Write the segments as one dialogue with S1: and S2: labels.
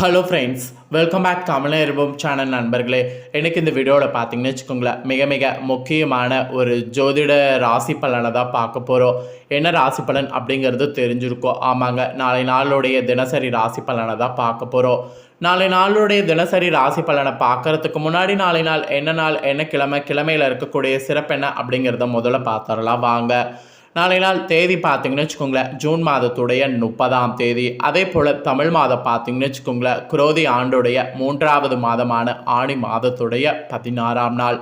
S1: Hello friends welcome back இருபம் channel நண்பர்களே. எனக்கு இந்த வீடியோவில் பார்த்தீங்கன்னு வச்சுக்கோங்களேன் மிக மிக முக்கியமான ஒரு ஜோதிட ராசி பலனை தான் பார்க்க போகிறோம் என்ன ராசி பலன் அப்படிங்கிறது தெரிஞ்சிருக்கோம். ஆமாங்க நாளை நாளுடைய தினசரி ராசி பலனை தான் பார்க்க போகிறோம் நாளை நாளுடைய தினசரி ராசி பலனை பார்க்கறதுக்கு முன்னாடி நாளை நாள் என்ன நாள் என்ன கிழமை கிழமையில் இருக்கக்கூடிய சிறப்பு என்ன அப்படிங்கிறத முதல்ல பார்த்துடலாம் வாங்க. நாளை நாள் தேதி பார்த்தீங்கன்னு வச்சுக்கோங்களேன். ஜூன் மாதத்துடைய முப்பதாம் தேதி. அதே போல் தமிழ் மாதம் பார்த்தீங்கன்னு வச்சுக்கோங்களேன். குரோதி ஆண்டுடைய மூன்றாவது மாதமான ஆணி மாதத்துடைய பதினாறாம் நாள்.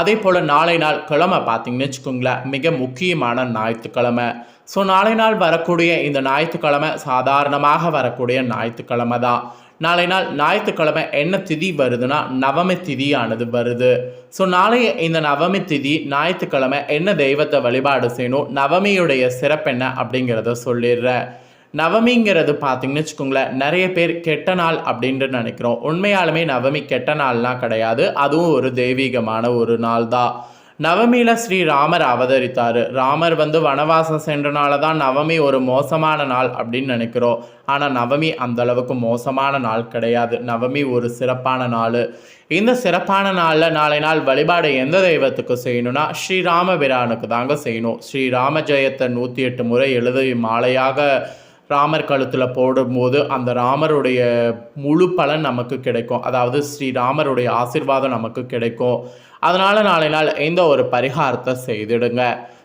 S1: அதே போல் நாளை நாள் கிழமை பார்த்தீங்கன்னு வச்சுக்கோங்களேன். மிக முக்கியமான ஞாயிற்றுக்கிழமை. ஸோ நாளை நாள் வரக்கூடிய இந்த ஞாயிற்றுக்கிழமை சாதாரணமாக வரக்கூடிய ஞாயிற்றுக்கிழமை தான் நாளை நாள் ஞாயிற்றுக்கிழமை என்ன திதி வருதுன்னா நவமி திதியானது வருது. ஸோ நாளைய இந்த நவமி திதி ஞாயிற்றுக்கிழமை என்ன தெய்வத்தை வழிபாடு செய்யணும் நவமியுடைய சிறப்பு என்ன அப்படிங்கிறத சொல்லிடுறேன் நவமிங்கிறது பார்த்தீங்கன்னு வச்சுக்கோங்களேன் நிறைய பேர் கெட்ட நாள் அப்படின்ட்டு நினைக்கிறோம். உண்மையாலுமே நவமி கெட்ட நாள்லாம் கிடையாது. அதுவும் ஒரு தெய்வீகமான ஒரு நாள் தான் நவமியில் ஸ்ரீ ராமர் அவதரித்தார். ராமர் வந்து வனவாசம் சென்றனால தான் நவமி ஒரு மோசமான நாள் அப்படின்னு நினைக்கிறோம். ஆனால் நவமி அந்த அளவுக்கு மோசமான நாள் கிடையாது. நவமி ஒரு சிறப்பான நாள். இந்த சிறப்பான நாளில் நாளை நாள் வழிபாடு எந்த தெய்வத்துக்கு செய்யணும்னா ஸ்ரீராமபிரானுக்கு தாங்க செய்யணும். ஸ்ரீராம ஜெயத்தை நூற்றி எட்டு முறை எழுதி மாலையாக ராமர் கழுத்தில் போடும்போது அந்த ராமருடைய முழு பலன் நமக்கு கிடைக்கும். அதாவது ஸ்ரீராமருடைய ஆசிர்வாதம் நமக்கு கிடைக்கும். அதனால் நாளை நாள் இந்த ஒரு பரிகாரத்தை செய்திடுங்க.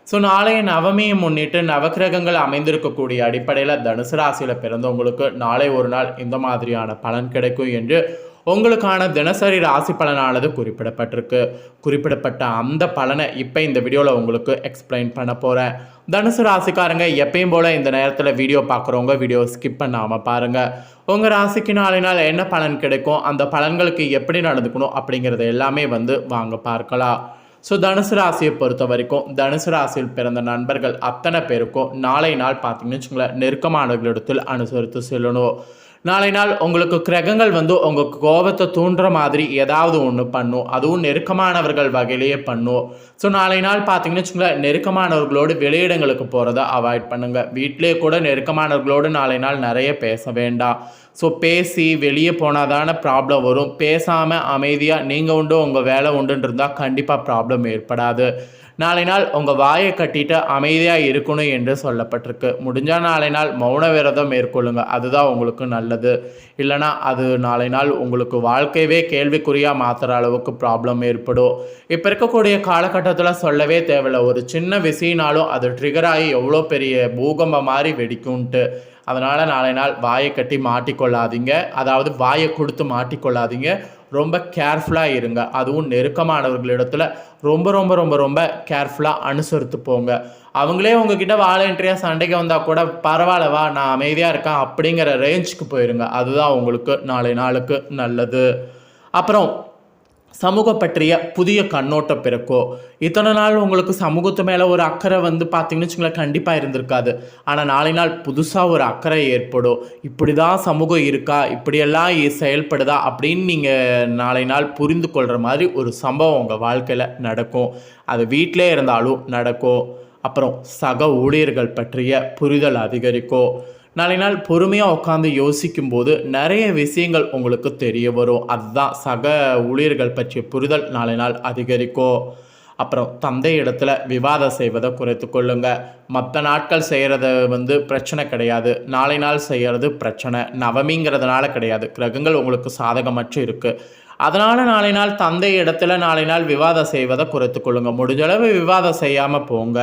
S1: ஸோ நாளைய நவமியை முன்னிட்டு நவக்கிரகங்கள் அமைந்திருக்கக்கூடிய அடிப்படையில் தனுசு ராசியில் பிறந்தவங்களுக்கு நாளை ஒரு நாள் இந்த மாதிரியான பலன் கிடைக்கும் என்று உங்களுக்கான தினசரி ராசி பலனானது குறிப்பிடப்பட்டிருக்கு. குறிப்பிடப்பட்ட அந்த பலனை இப்போ இந்த வீடியோவில் உங்களுக்கு எக்ஸ்பிளைன் பண்ண போகிறேன் தனுசு ராசிக்காரங்க எப்பயும் போல் இந்த நேரத்தில் வீடியோ பார்க்குறவங்க வீடியோ ஸ்கிப் பண்ணாமல் பாருங்கள் உங்கள் ராசிக்கு நாளை நாள் என்ன பலன் கிடைக்கும்? அந்த பலன்களுக்கு எப்படி நடந்துக்கணும்? அப்படிங்கிறத எல்லாமே வந்து வாங்க பார்க்கலாம். ஸோ தனுசு ராசியை பொறுத்த வரைக்கும் தனுசு ராசியில் பிறந்த நண்பர்கள் அத்தனை பேருக்கும் நாளை நாள் பார்த்தீங்கன்னு வச்சுங்களேன் நெருக்கமானவர்களிடத்தில் அனுசரித்து செல்லணும். நாளை நாள் உங்களுக்கு கிரகங்கள் வந்து உங்கள் கோபத்தை தூண்டுற மாதிரி ஏதாவது ஒன்று பண்ணும். அதுவும் நெருக்கமானவர்கள் வகையிலேயே பண்ணும். ஸோ நாளை நாள் பார்த்தீங்கன்னு வச்சுங்களேன் நெருக்கமானவர்களோடு வெளியிடங்களுக்கு போகிறத அவாய்ட் பண்ணுங்கள் வீட்டிலே கூட நெருக்கமானவர்களோடு நாளை நாள் நிறைய பேச வேண்டாம். ஸோ பேசி வெளியே போனால் தானே ப்ராப்ளம் வரும். பேசாமல் அமைதியாக நீங்கள் உண்டு உங்கள் வேலை உண்டுன்னு இருந்தால் கண்டிப்பாக ப்ராப்ளம் ஏற்படாது. நாளை நாள் உங்கள் வாயை கட்டிட்டு அமைதியாக இருக்கணும் என்று சொல்லப்பட்டிருக்கு. முடிஞ்சால் நாளை நாள் மௌன விரதம் மேற்கொள்ளுங்க. அதுதான் உங்களுக்கு நல்லது. இல்லைனா அது நாளை நாள் உங்களுக்கு வாழ்க்கையவே கேள்விக்குறியாக மாற்றுற அளவுக்கு ப்ராப்ளம் ஏற்படும். இப்போ இருக்கக்கூடிய காலகட்டத்தில் சொல்லவே தேவையில்ல. ஒரு சின்ன விசினாலும் அது ட்ரிகர் ஆகி எவ்வளோ பெரிய பூகம்பம் மாதிரி வெடிக்கும்ன்ட்டு. அதனால் நாளை நாள் வாயை கட்டி மாட்டிக்கொள்ளாதீங்க. அதாவது வாயை கொடுத்து மாட்டிக்கொள்ளாதீங்க. ரொம்ப கேர்ஃபுல்லாக இருங்க. அதுவும் நெருக்கமானவர்களிடத்தில் ரொம்ப ரொம்ப ரொம்ப ரொம்ப கேர்ஃபுல்லாக அனுசரித்து போங்க. அவங்களே உங்ககிட்ட வாலண்டரியாக சண்டைக்கு வந்தால் கூட பரவாயில்லவா நான் அமைதியாக இருக்கேன் அப்படிங்கிற ரேஞ்சுக்கு போயிருங்க. அதுதான் உங்களுக்கு நாளை நாளுக்கு நல்லது. அப்புறம் சமூகம் பற்றிய புதிய கண்ணோட்டம் பிறக்கும் இத்தனை நாள் உங்களுக்கு சமூகத்து மேலே ஒரு அக்கறை வந்து பார்த்தீங்கன்னு வச்சுங்களேன் கண்டிப்பாக இருந்திருக்காது. ஆனால் நாளை நாள் புதுசாக ஒரு அக்கறை ஏற்படும். இப்படி தான் சமூகம் இருக்கா? இப்படியெல்லாம் செயல்படுதா? அப்படின்னு நீங்கள் நாளை நாள் புரிந்து கொள்கிற மாதிரி ஒரு சம்பவம் உங்கள் வாழ்க்கையில் நடக்கும். அது வீட்டிலே இருந்தாலும் நடக்கும். அப்புறம் சக ஊழியர்கள் பற்றிய புரிதல் அதிகரிக்கும். நாளை நாள் பொறுமையாக உட்காந்து யோசிக்கும்போது நிறைய விஷயங்கள் உங்களுக்கு தெரிய வரும். அதுதான் சக ஊழியர்கள் பற்றிய புரிதல். நாளை நாள் அதிகரிக்கும் அப்புறம் தந்தை இடத்துல விவாதம் செய்வதை குறைத்து கொள்ளுங்க. மற்ற நாட்கள் செய்கிறத வந்து பிரச்சனை கிடையாது. நாளை நாள் செய்கிறது பிரச்சனை. நவமிங்கிறதுனால கிடையாது. கிரகங்கள் உங்களுக்கு சாதகமற்று இருக்குது அதனால் நாளை நாள் தந்தை இடத்துல நாளை நாள் விவாதம் செய்வதை குறைத்து கொள்ளுங்க. முடிஞ்சளவு விவாதம் செய்யாமல் போங்க.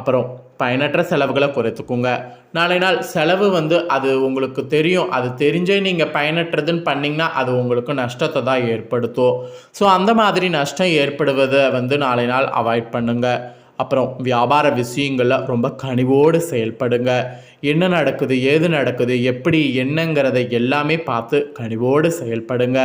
S1: அப்புறம் பயனற்ற செலவுகளை குறைத்துக்குங்க. நாளை நாள் செலவு வந்து அது உங்களுக்கு தெரியும். அது தெரிஞ்சே நீங்கள் பயனற்றதுன்னு பண்ணிங்கன்னா அது உங்களுக்கு நஷ்டத்தை தான் ஏற்படுத்தும். ஸோ அந்த மாதிரி நஷ்டம் ஏற்படுவதை வந்து நாளை நாள் அவாய்ட் பண்ணுங்க. அப்புறம் வியாபார விஷயங்களில் ரொம்ப கனிவோடு செயல்படுங்க. என்ன நடக்குது ஏது நடக்குது எப்படி என்னங்கிறத எல்லாமே பார்த்து கனிவோடு செயல்படுங்க.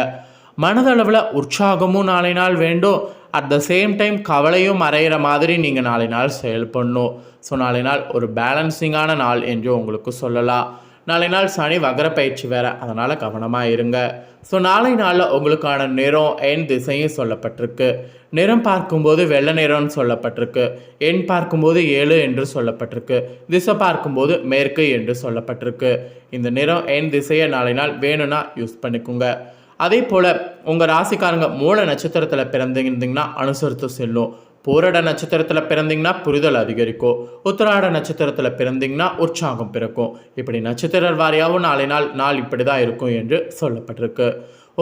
S1: மனதளவில் உற்சாகமும் நாளை நாள் வேண்டும். அட் த சேம் டைம் கவலையும் மறையிற மாதிரி நீங்கள் நாளை நாள் செயல்படணும் ஸோ நாளை நாள் ஒரு பேலன்சிங்கான நாள் என்று உங்களுக்கு சொல்லலாம். நாளை நாள் சனி வகர பயிற்சி வேற அதனால் கவனமாக இருங்க. ஸோ நாளை நாளில் உங்களுக்கான நிறம் எண் திசையும் சொல்லப்பட்டிருக்கு. நிறம் பார்க்கும்போது வெள்ளை நிறம்னு சொல்லப்பட்டிருக்கு. எண் பார்க்கும்போது ஏழு என்று சொல்லப்பட்டிருக்கு. திசை பார்க்கும்போது மேற்கு என்று சொல்லப்பட்டிருக்கு. இந்த நிறம் எண் திசையை நாளை நாள் வேணும்னா யூஸ் பண்ணிக்கோங்க. அதே போல் உங்கள் ராசிக்காரங்க மூல நட்சத்திரத்தில் பிறந்திருந்தீங்கன்னா அனுசரித்து செல்லும். போரட நட்சத்திரத்தில் பிறந்தீங்கன்னா புரிதல் அதிகரிக்கும். உத்தராட நட்சத்திரத்தில் பிறந்தீங்கன்னா உற்சாகம் பிறக்கும். இப்படி நட்சத்திர வாரியாகவும் நாளை நாள் நாள் இப்படி தான் இருக்கும் என்று சொல்லப்பட்டிருக்கு.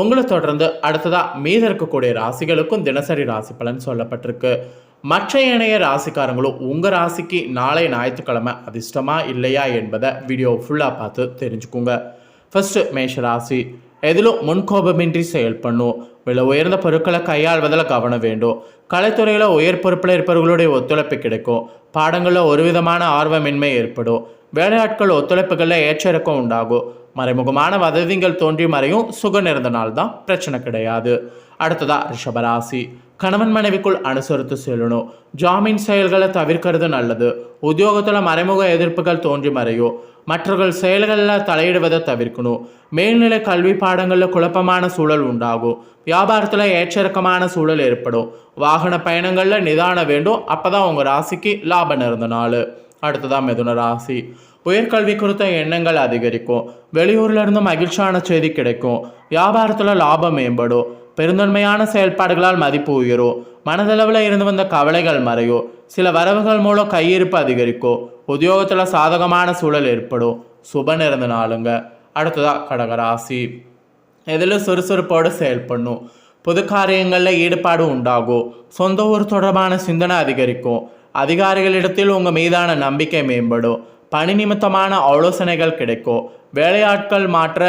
S1: உங்களை தொடர்ந்து அடுத்ததாக மீத இருக்கக்கூடிய ராசிகளுக்கும் தினசரி ராசி பலன் சொல்லப்பட்டிருக்கு. மற்ற இணைய ராசிக்காரங்களும் உங்கள் ராசிக்கு நாளை ஞாயிற்றுக்கிழமை அதிர்ஷ்டமா இல்லையா என்பதை வீடியோ ஃபுல்லாக பார்த்து தெரிஞ்சுக்கோங்க. ஃபஸ்ட்டு மேஷ ராசி. எதிலும் முன்கோபமின்றி செயல்படணும். விலை உயர்ந்த பொருட்களை கையாள்வதில் கவனம் வேண்டும். கலைத்துறையில் உயர் பொறுப்பில் இருப்பவர்களுடைய ஒத்துழைப்பு கிடைக்கும். பாடங்களில் ஒரு விதமான ஆர்வமின்மை ஏற்படும். வேலையாட்கள் ஒத்துழைப்புகளில் ஏற்றிறக்கம் உண்டாகும். மறைமுகமான வதவிங்கள் தோன்றி மறையும் சுக நிறைந்த நாள் தான் பிரச்சனை கிடையாது. அடுத்ததா ரிஷபராசி. கணவன் மனைவிக்குள் அனுசரித்து செல்லணும். ஜாமீன் செயல்களை தவிர்க்கிறது நல்லது. உத்தியோகத்தில் மறைமுக எதிர்ப்புகள் தோன்றி மறையும். மற்றவர்கள் செயல்களில் தலையிடுவதை தவிர்க்கணும். மேல்நிலை கல்வி பாடங்களில் குழப்பமான சூழல் உண்டாகும். வியாபாரத்தில் ஏற்றிறக்கமான சூழல் ஏற்படும். வாகன பயணங்களில் நிதானம் வேண்டும். அப்போ தான் உங்கள் ராசிக்கு லாபம் இருந்த நாள். அடுத்ததான் மிதுன ராசி. உயர்கல்வி குறித்த எண்ணங்கள் அதிகரிக்கும். வெளியூர்லேருந்து மகிழ்ச்சியான செய்தி கிடைக்கும். வியாபாரத்தில் லாபம் மேம்படும். பெருந்தன்மையான செயல்பாடுகளால் மதிப்பு உயரும் மனதளவில் இருந்து வந்த கவலைகள் மறையும் சில வரவுகள் மூலம் கையிருப்பு அதிகரிக்கும் உத்தியோகத்தில் சாதகமான சூழல் ஏற்படும் சுப நிறந்த நாளுங்க. அடுத்ததா கடகராசி. எதில் சுறுசுறுப்போடு செயல்படணும். புது காரியங்களில் ஈடுபாடு உண்டாகும் சொந்த ஊர் தொடர்பான சிந்தனை அதிகரிக்கும் அதிகாரிகளிடத்தில் உங்கள் மீதான நம்பிக்கை மேம்படும் பணி நிமித்தமான ஆலோசனைகள் கிடைக்கும் வேலையாட்கள் மாற்ற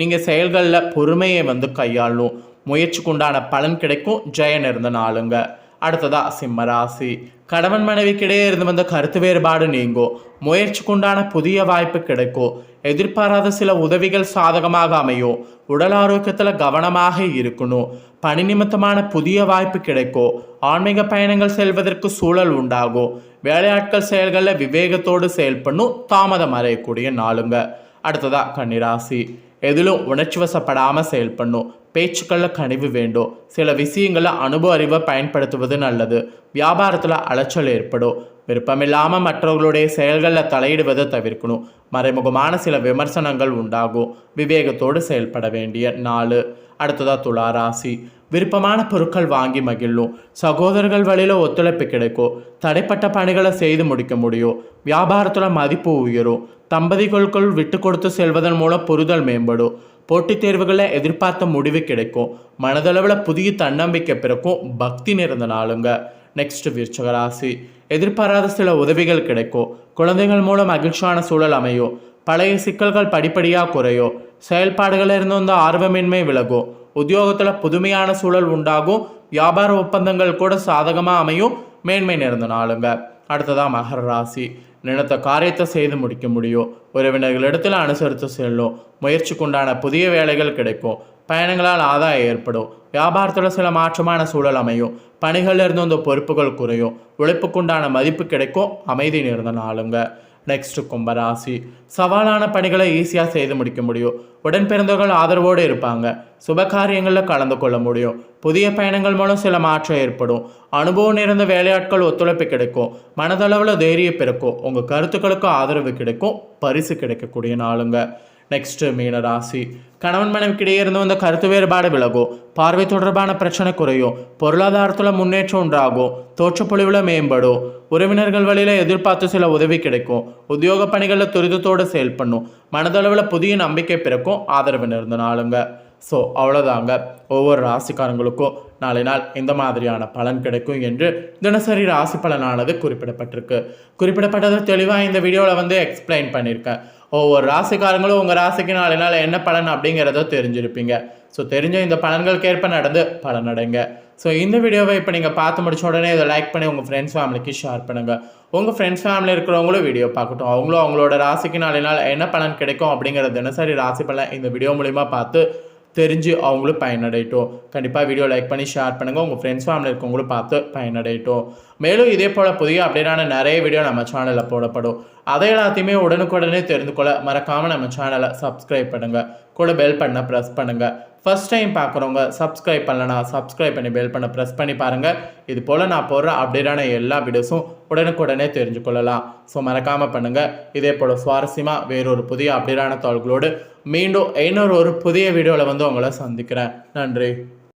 S1: நீங்கள் செயல்களில் பொறுமையை வந்து கையாளணும். முயற்சிக்குண்டான பலன் கிடைக்கும். ஜெயன் இருந்த நாளுங்க. அடுத்ததா சிம்மராசி கணவன் மனைவிக்கிடையே இருந்து வந்த கருத்து வேறுபாடு நீங்கும் முயற்சிக்குண்டான புதிய வாய்ப்பு கிடைக்கும் எதிர்பாராத சில உதவிகள் சாதகமாக அமையும் உடல் ஆரோக்கியத்தில் கவனமாக இருக்கணும் பணி நிமித்தமான புதிய வாய்ப்பு கிடைக்கும் ஆன்மீக பயணங்கள் செல்வதற்கு சூழல் உண்டாகும் வேலையாட்கள் செயல்களில் விவேகத்தோடு செயல்படணும். தாமதம் அறையக்கூடிய நாளுங்க. அடுத்ததா கன்னிராசி. எதிலும் உணர்ச்சி வசப்படாமல் செயல்படணும். பேச்சுக்களில் கனிவு வேண்டும். சில விஷயங்களை அனுபவ அறிவை பயன்படுத்துவது நல்லது. வியாபாரத்தில் அலைச்சல் ஏற்படும். விருப்பமில்லாமல் மற்றவர்களுடைய செயல்களில் தலையிடுவதை தவிர்க்கணும். மறைமுகமான சில விமர்சனங்கள் உண்டாகும். விவேகத்தோடு செயல்பட வேண்டிய நாள். அடுத்ததா துளாராசி விருப்பமான பொருட்கள் வாங்கி மகிழும். சகோதரர்கள் வழியில் ஒத்துழைப்பு கிடைக்கும். தடைப்பட்ட பணிகளை செய்து முடிக்க முடியும். வியாபாரத்தில் மதிப்பு உயரும். தம்பதிகளுக்குள் விட்டு கொடுத்து செல்வதன் மூலம் புரிதல் மேம்படும். போட்டித் தேர்வுகளில் எதிர்பார்த்த முடிவு கிடைக்கும். மனதளவில் புதிய தன்னம்பிக்கை பிறக்கும். பக்தி நிறந்த நாளுங்க. நெக்ஸ்ட் விருச்சக ராசி எதிர்பாராத சில உதவிகள் கிடைக்கும் குழந்தைகள் மூலம் மகிழ்ச்சியான சூழல் அமையும் பழைய சிக்கல்கள் படிப்படியாக குறையும் செயல்பாடுகளில் இருந்து வந்த ஆர்வமின்மை விலகும் உத்தியோகத்தில் புதுமையான சூழல் உண்டாகும் வியாபார ஒப்பந்தங்கள் கூட சாதகமாக அமையும். மேன்மை நிறைந்த நாளுங்க. அடுத்ததாக மகர ராசி. நினைத்த காரியத்தை செய்து முடிக்க முடியும். உறவினர்களிடத்தில் அனுசரித்து செல்லும். முயற்சிக்குண்டான புதிய வேலைகள் கிடைக்கும். பயணங்களால் ஆதாயம் ஏற்படும். வியாபாரத்தில் சில மாற்றமான சூழல் அமையும். பணிகளில் இருந்து அந்த பொறுப்புகள் குறையும். உழைப்புக்குண்டான மதிப்பு கிடைக்கும். அமைதி நிறைந்த நாளுங்க. நெக்ஸ்ட் கும்பராசி சவாலான பணிகளை ஈஸியாக செய்து முடிக்க முடியும். உடன் பிறந்தவர்கள் ஆதரவோடு இருப்பாங்க. சுப காரியங்களில் கலந்து கொள்ள முடியும். புதிய பயணங்கள் மூலம் சில மாற்றம் ஏற்படும். அனுபவம் நிறைந்த வேலையாட்கள் ஒத்துழைப்பு கிடைக்கும். மனதளவில் தைரியம் பிறக்கும். உங்கள் கருத்துக்களுக்கு ஆதரவு கிடைக்கும். பரிசு கிடைக்கக்கூடிய நாளுங்க. நெக்ஸ்ட் மீனராசி கணவன் மனைவிக்கிடையே இருந்து வந்த கருத்து வேறுபாடு விலகும் பார்வை தொடர்பான பிரச்சனை குறையும் பொருளாதாரத்தில் முன்னேற்றம் உண்டாகும் தோற்றப்பொழிவில் மேம்படும் உறவினர்கள் வழியில் எதிர்பார்த்து சில உதவி கிடைக்கும். உத்தியோக பணிகளில் துரிதத்தோடு செயல்படணும். மனதளவில் புதிய நம்பிக்கை பிறக்கும். ஆதரவு நிறந்த நாளுங்க. ஸோ அவ்வளோதாங்க ஒவ்வொரு ராசிக்காரங்களுக்கும் நாளை நாள் இந்த மாதிரியான பலன் கிடைக்கும் என்று தினசரி ராசி பலனானது குறிப்பிடப்பட்டிருக்கு. குறிப்பிடப்பட்டது தெளிவாக இந்த வீடியோவில் வந்து எக்ஸ்பிளைன் பண்ணியிருக்கேன். ஒவ்வொரு ராசிக்காரங்களும் உங்கள் ராசிக்கு நாளை நாள் என்ன பலன் அப்படிங்கிறத தெரிஞ்சிருப்பீங்க. ஸோ தெரிஞ்ச இந்த பலன்களுக்கு ஏற்ப நடந்து பலனடைங்க. ஸோ இந்த வீடியோவை இப்போ நீங்கள் பார்த்து முடிச்ச உடனே இதை லைக் பண்ணி உங்கள் ஃப்ரெண்ட்ஸ் ஃபேமிலிக்கு ஷேர் பண்ணுங்கள் உங்கள் ஃப்ரெண்ட்ஸ் ஃபேமிலி இருக்கிறவங்களும் வீடியோ பார்க்கட்டும். அவங்களும் அவங்களோட ராசிக்கு நாளை நாள் என்ன பலன் கிடைக்கும் அப்படிங்கிற தினசரி ராசி பலன் இந்த வீடியோ மூலிமா பார்த்து தெரிஞ்சு அவங்களும் பயனடையட்டும். கண்டிப்பாக வீடியோ லைக் பண்ணி ஷேர் பண்ணுங்கள் உங்கள் ஃப்ரெண்ட்ஸ் ஃபேமிலி இருக்கவங்களும் பார்த்து பயனடையட்டும். மேலும் இதே போல் புதிய அப்டேட்டான நிறைய வீடியோ நம்ம சேனலில் போடப்படும். அதை எல்லாத்தையுமே உடனுக்குடனே தெரிந்து கொள்ள மறக்காமல் நம்ம சேனலை சப்ஸ்கிரைப் பண்ணுங்கள் கூட பெல் பண்ண ப்ரெஸ் பண்ணுங்கள் ஃபஸ்ட் டைம் பார்க்குறவங்க சப்ஸ்கிரைப் பண்ணலனா சப்ஸ்கிரைப் பண்ணி பெல் பண்ண ப்ரெஸ் பண்ணி பாருங்கள் இது போல் நான் போடுற அப்டேட்டான எல்லா வீடியோஸும் உடனுக்குடனே தெரிஞ்சு கொள்ளலாம். ஸோ மறக்காமல் பண்ணுங்கள் இதே போல் சுவாரஸ்யமாக வேறொரு புதிய அப்டேட்டான தாள்களோடு மீண்டும் இன்னொரு ஒரு புதிய வீடியோவில் வந்து உங்களை சந்திக்கிறேன். நன்றி.